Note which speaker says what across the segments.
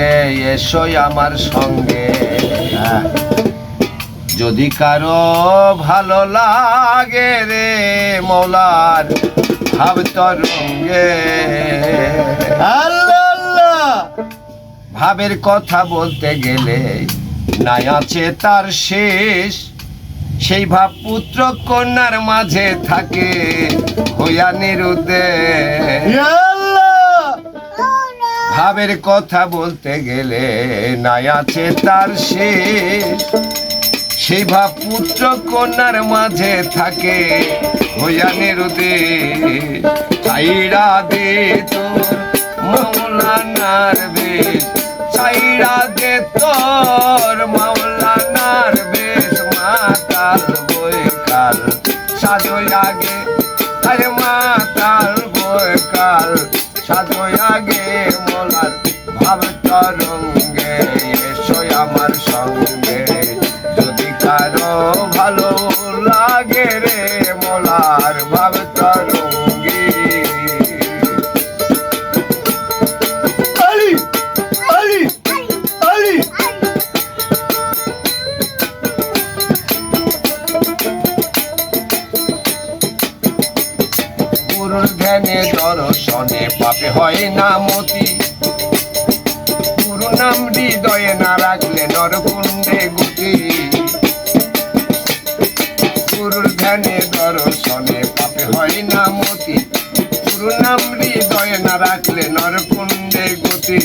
Speaker 1: সঙ্গে এসোই আমার সঙ্গে। যদি কারও ভালো লাগে রে মৌলার ভাব তরঙ্গে ভাবের কথা বলতে গেলে নাই আছে তার শেষ। সেই ভাব পুত্র কন্যার মাঝে থাকে হইয়া নিরুদে
Speaker 2: ইয়া আল্লাহ
Speaker 1: ভাবের কথা বলতে গেলে নাই আছে তার শেষ সেই ভাব পুত্র কন্যার মাঝে থাকে নিরুদে। চাইরা দে তোর মাওলানার বেশ চাইরা দে তোর মাওলানার মাতাল বৈকাল সাজই আগে আরে মাতাল সাজই আগে মোলার ভাব তরঙ্গে এসোই আমার সঙ্গে যদি কারও ভালো লাগে রে মোলার ভাব দর্শনে পাপে হয় না মতি নাম হৃদয়ে না রাখলে নরকুণ্ডে গুটি গুরুর ধ্যানে দর্শনে পাপে হয় না মতি। গুরু নাম হৃদয়ে না রাখলে নরকুণ্ডে গতি।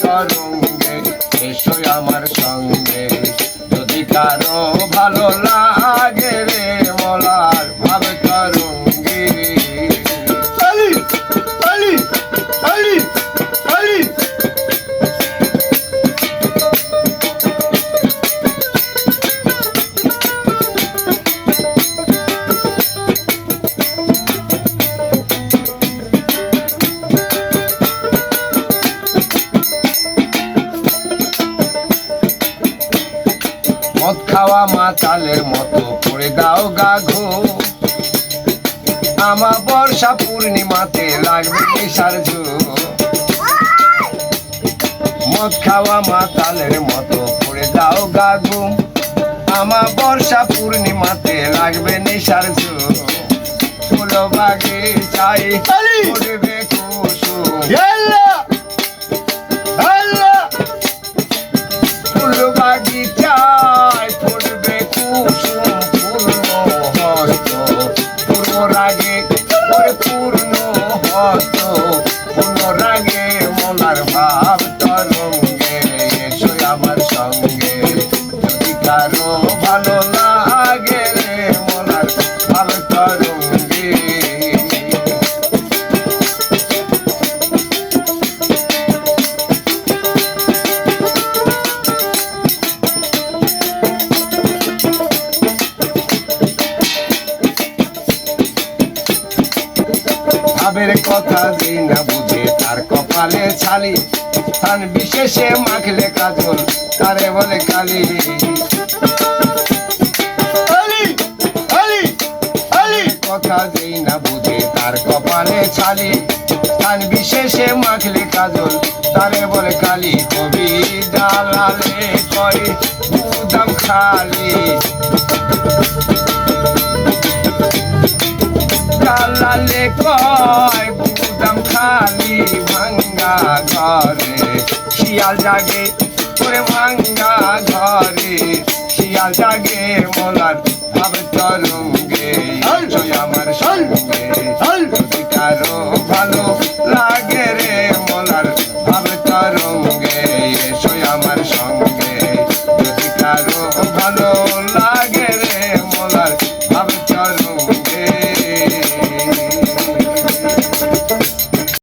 Speaker 1: তরঙ্গে এসো আমার সঙ্গে। যদি কারও ভালো দাও গাঘো আমা বর্ষা পূর্ণিমাতে লাগবে নেশার ঝো। মদ খাওয়া মাতালের মতো করে দাও গাঘো আমা বর্ষা পূর্ণিমাতে লাগবে নেশার ঝো। ফুলো বাগে চাই ভাবের কথা দিই না বুঝে তার কপালে ছালি। স্থান বিশেষে মাখলে কাজল তারে বলে কালি। কথা দিই না বুঝে তার কপালে ছালি। স্থান বিশেষে মাখলে কাজল তারে বলে কালি। কবি জালালে কই বুদাম খালি। জালালে কয় বুদাম খালি ভাঙ্গা ঘরে। শিয়াল জাগে করে ভাঙ্গা ঘরে। শিয়াল জাগে মোলার ভাব তরঙ্গে আমার সঙ্গে। যদি